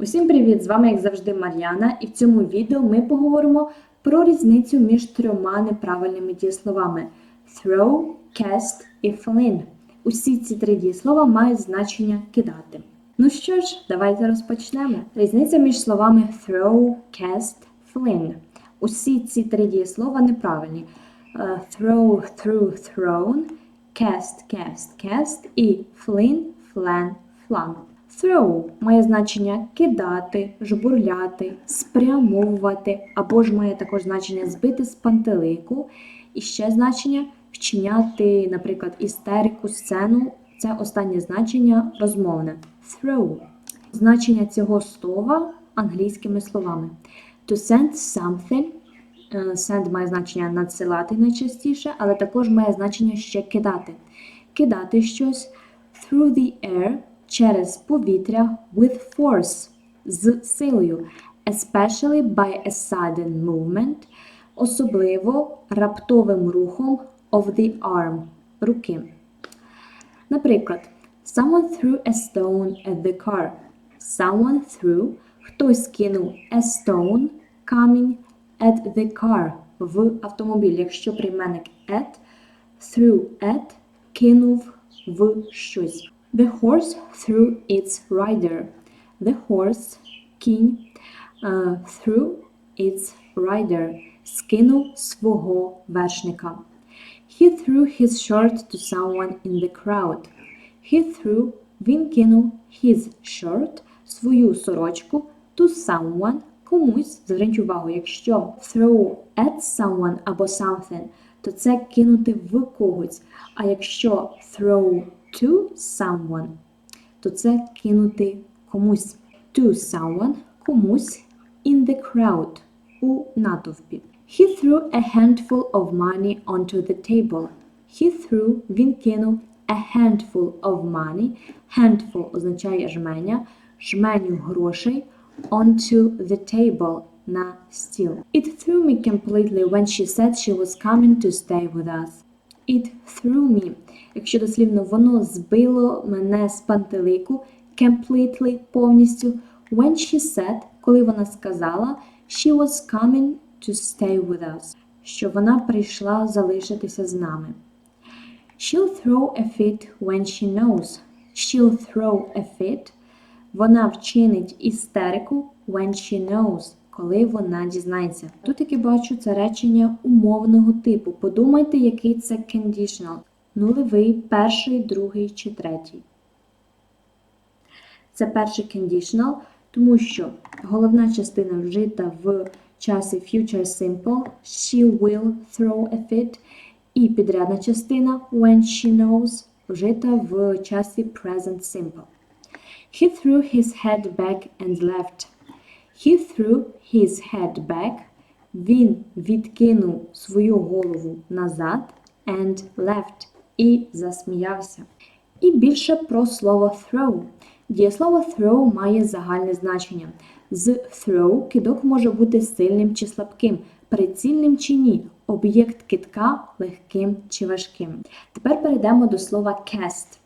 Усім привіт! З вами, як завжди, Мар'яна, і в цьому відео ми поговоримо про різницю між трьома неправильними дієсловами throw, cast і fling. Усі ці три дієслова мають значення кидати. Ну що ж, давайте розпочнемо. Різниця між словами throw, cast, fling. Усі ці три дієслова неправильні. Е, Throw, threw, thrown, cast, cast, cast і fling, flan, flung. Throw має значення кидати, жбурляти, спрямовувати, або ж має також значення збити з пантелику. І ще значення вчиняти, наприклад, істерику, сцену. Це останнє значення розмовне. Throw. Значення цього слова англійськими словами. To send something. Е, Send має значення надсилати найчастіше, але також має значення ще кидати. Кидати щось through the air через повітря with force з силою, especially by a sudden movement, особливо раптовим рухом of the arm руки. Наприклад, someone threw a stone at the car. Someone threw хтось кинув a stone камінь at the car в автомобіль. Якщо прийменник at, threw at кинув в щось. The horse threw its rider. The horse кінь uh, threw its rider скинув свого вершника. He threw his shirt to someone in the crowd. He threw він кинув his shirt свою сорочку to someone комусь. Зверніть увагу, якщо throw at someone або something, то це кинути в когось. А якщо throw to someone, то це кинути комусь. To someone комусь in the crowd у натовпі. He threw a handful of money onto the table. He threw він кинув a handful of money. Handful означає жменя, жменю грошей onto the table на стіл. It threw me completely when she said she was coming to stay with us. It threw me. Якщо дослівно, воно збило мене з пантелику completely, повністю. When she said, коли вона сказала, she was coming to stay with us, що вона прийшла залишитися з нами. She'll throw a fit when she knows. She'll throw a fit. Вона вчинить істерику when she knows, коли вона дізнається. Тут, я бачу, це речення умовного типу. Подумайте, який це conditional. Нулевий, перший, другий чи третій. Це перший conditional, тому що головна частина вжита в часі future simple. She will throw a fit. І підрядна частина when she knows вжита в часі present simple. He threw his head back and left. He threw his head back. Він відкинув свою голову назад and left і засміявся. І більше про слово throw. Дієслово throw має загальне значення. З throw кидок може бути сильним чи слабким, прицільним чи ні, об'єкт кидка легким чи важким. Тепер перейдемо до слова cast.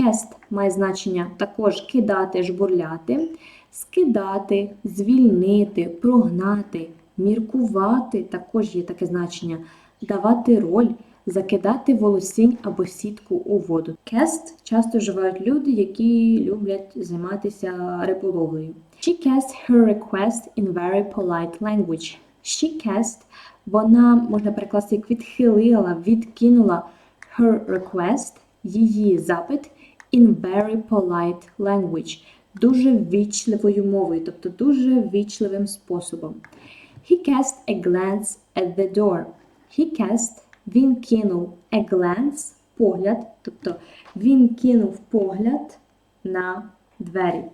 Cast має значення також кидати, жбурляти, скидати, звільнити, прогнати, міркувати також є таке значення, давати роль, закидати волосінь або сітку у воду. Cast часто вживають люди, які люблять займатися риболовлею. She cast her request in very polite language. She cast, вона можна перекласти як відхилила, відкинула her request, її запит in very polite language, дуже ввічливою мовою, тобто дуже ввічливим способом. He cast a glance at the door. He cast, він кинув a glance, погляд, тобто він кинув погляд на двері.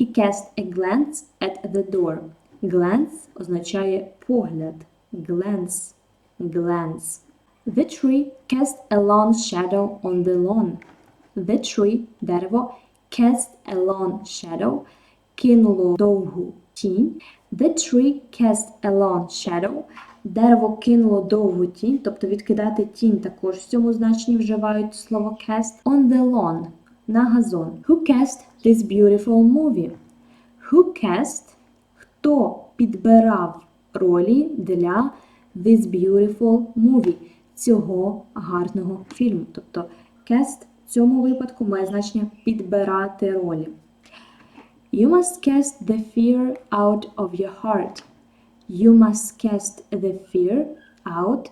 He cast a glance at the door. Glance означає погляд. Glance. Glance. The tree cast a long shadow on the lawn. The tree – дерево cast a long shadow кинуло довгу тінь. The tree cast a long shadow. Дерево кинуло довгу тінь, тобто відкидати тінь також в цьому значенні вживають слово cast on the lawn на газон. Who cast this beautiful movie? Who cast? Хто підбирав ролі для This Beautiful Movie? Цього гарного фільму. Тобто cast в цьому випадку має значення підбирати ролі. You must cast the fear out of your heart. You must cast the fear out.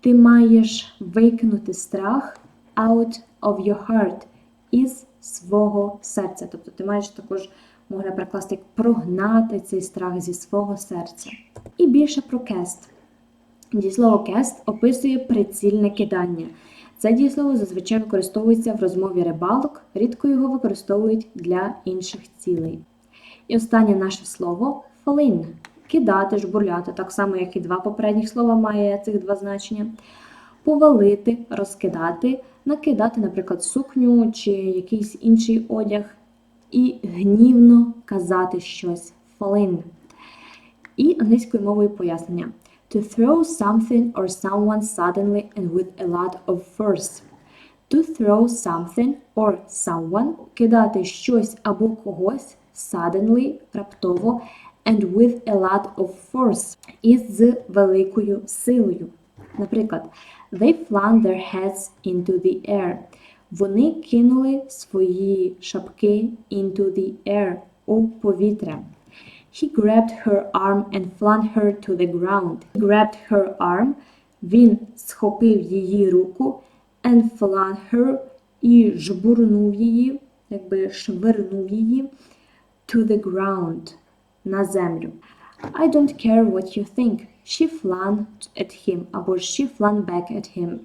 Ти маєш викинути страх out of your heart із свого серця. Тобто ти маєш також, можна перекласти, як прогнати цей страх зі свого серця. І більше про cast. Дієслово cast описує прицільне кидання. Це дієслово зазвичай використовується в розмові рибалок, рідко його використовують для інших цілей. І останнє наше слово fling. Кидати, жбурляти, так само, як і два попередніх слова має цих два значення. Повалити, розкидати, накидати, наприклад, сукню чи якийсь інший одяг. І гнівно казати щось fling. І англійською мовою пояснення. To throw something or someone suddenly and with a lot of force. To throw something or someone кидати щось або когось suddenly, раптово, and with a lot of force із з великою силою. Наприклад, they flung their heads into the air. Вони кинули свої шапки into the air у повітря. He grabbed her arm and flung her to the ground. He grabbed her arm. Він схопив її руку and flung her і жбурнув її, якби швирнув її to the ground на землю. I don't care what you think. She flung at him або ж she flung back at him.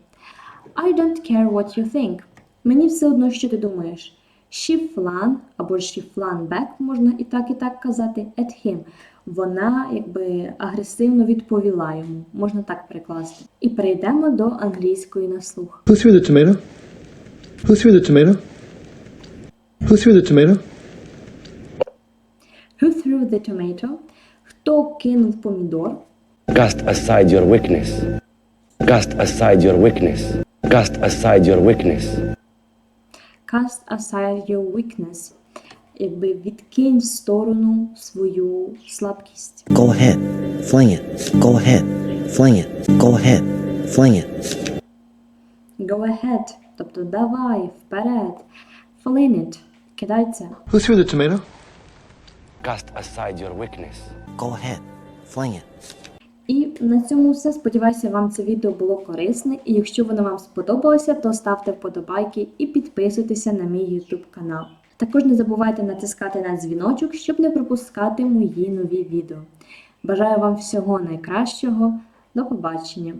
I don't care what you think. Мені все одно, що ти думаєш. She flung або ж she flung back, можна і так, і так казати, at him. Вона якби агресивно відповіла йому, можна так перекласти. І перейдемо до англійської на слух. Who threw the tomato? Who threw the tomato? Who threw the tomato? Who threw the tomato? Хто кинув помідор? Cast aside your weakness. Cast aside your weakness. Cast aside your weakness. Cast aside your weakness. Якби відкинь в сторону свою слабкість. Go ahead, fling it. Go ahead, fling it. Go ahead, fling it. Go ahead, тобто давай, вперед. Fling it, кидай це. Who threw the tomato? Cast aside your weakness. Go ahead, fling it. І на цьому все. Сподіваюся, вам це відео було корисне. І якщо воно вам сподобалося, то ставте вподобайки і підписуйтеся на мій YouTube канал. Також не забувайте натискати на дзвіночок, щоб не пропускати мої нові відео. Бажаю вам всього найкращого. До побачення!